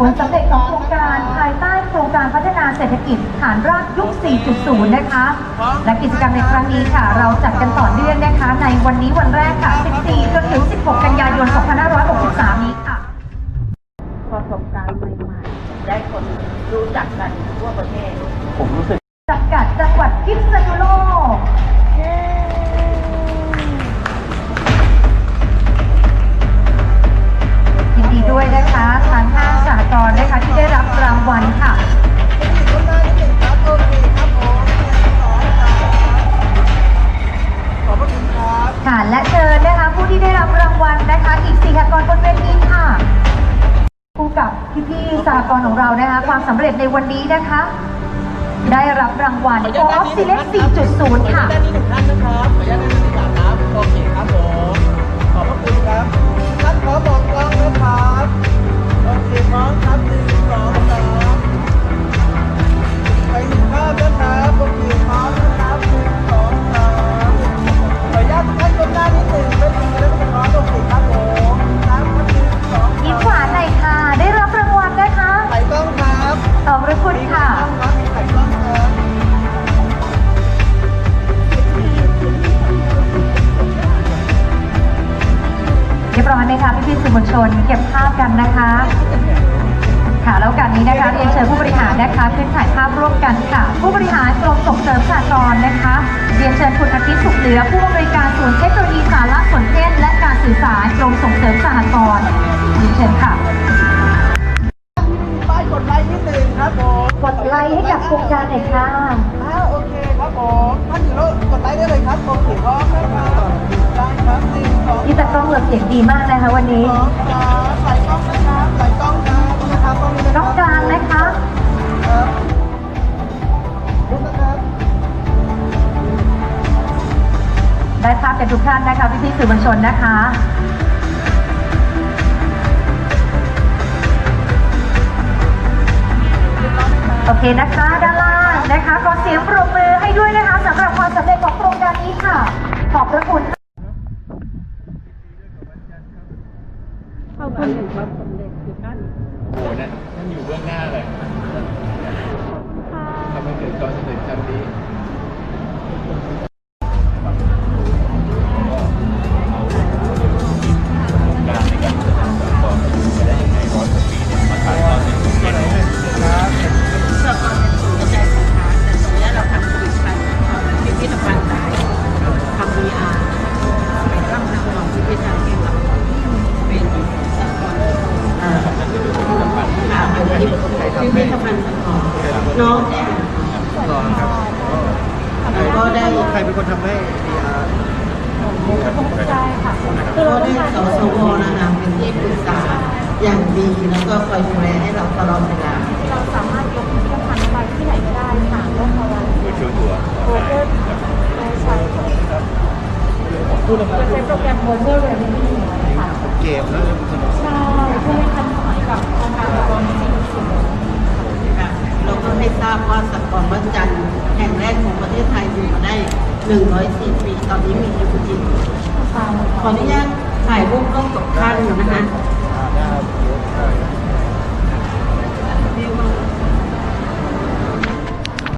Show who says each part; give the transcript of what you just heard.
Speaker 1: ผลสำเร็จของโครงการภายใต้โครงการพัฒนาเศรษฐกิจฐานรากยุค 4.0 นะคะ และกิจกรรมในครั้งนี้ค่ะ เราจัดกันต่อเนื่องนะคะ ในวันนี้วันแรกค่ะ 14 จนถึง 16 กันยายน 2563 นี้ค่ะ
Speaker 2: ประสบการณ์ใหม่ๆได้คนรู้จักกันทั่วประเทศ
Speaker 3: ผมรู้สึก
Speaker 1: สังกัดจังหวัดพิษณุโลก สากรณ์ของเรานะคะความสำเร็จในวันนี้นะคะ ได้รับรางวัล Co op Select 4.0 ค่ะ
Speaker 3: ด้านนี้หนึ่งท่านนะครับขออนุญาตด้านนี้ดีกว่าครับโอเคครับผมขอบพระคุณ เรี
Speaker 1: ยบร้
Speaker 3: อย
Speaker 1: ไหมคะพี่ๆสื่อมวลชน เก็บภาพกันนะคะ ค่ะแล้วกันนี้นะคะเรียนเชิญผู้บริหารนะคะขึ้นถ่ายภาพร่วมกันค่ะ ผู้บริหารกรมส่งเสริมสหกรณ์นะคะเรียนเชิญคุณอาทิตย์สุขเหลือผู้อำนวยการศูนย์เทคโนโลยีสารสนเทศและการสื่อสารกรมส่งเสริมสหกรณ์เรียนเชิญค่ะ
Speaker 3: ป้ายกดไลค์นิดหนึ่งครับผม
Speaker 1: กดไลค์ให้กับโครงการหน่อยค่ะ
Speaker 3: อ้าวโอเคครับผมท่านอยู่แล้วกดไลค์ได้เลยครับโอเคพร้อมนะครับได้ครับหนึ่งสอง
Speaker 1: พี่ตากล้องเราเสียงดีมากนะคะวันนี้
Speaker 3: สองสามใส่กล้องนะครับใส่กล้องครับนะครับกล้องนี้นะค
Speaker 1: น้
Speaker 3: รั
Speaker 1: อบงกลางนะคะ
Speaker 3: ครับลุกนะครับ
Speaker 1: ได้ภาพกันทุกท่านนะคะพี่ๆสื่อมวลชนนะคะ โอเคนะคะด้านล่างนะคะขอเสียงปรบมือให้ด้วยนะคะสำหรับความสำเร็จของโครงการนี้ค่ะ ขอบพระคุณ
Speaker 2: เข้าคนเห็นความสำเร็จคือการ
Speaker 4: โอ้โหนั่นนั่นอยู่เบื้องหน้าเลยทำให้เกิดความสำเร็จครั้งนี้ พิ
Speaker 2: ธภัณฑ์สากลเนาะ
Speaker 3: รอครับ
Speaker 2: แล้วก็ได้
Speaker 3: ใครเป็นคนทำให้ VR
Speaker 2: ก็ได้สสวนะคะเป็นที่ปรึกษาอย่างดีแล้วก็คอยดูแลให้เราตลอดเวลา
Speaker 5: เราสามารถยกพิพิธภัณฑ์ไปที่ไหนก็ได้ค่ะก็พอวัน
Speaker 4: โดยชั่วตัว
Speaker 5: โปรเจกต์เราใช้เราใช้โปรแกรม Global Revenue ค่ะ
Speaker 3: เกมแล้วสนุก
Speaker 5: ราบ
Speaker 2: ว่าสกลวัดจันทร์แห่งแรกของประเทศไทยอยู่มาได้ 104 ปี ตอนนี้มีอยู่จริงขออนุญาตถ่ายรูปร่วมกับท่านนะคะ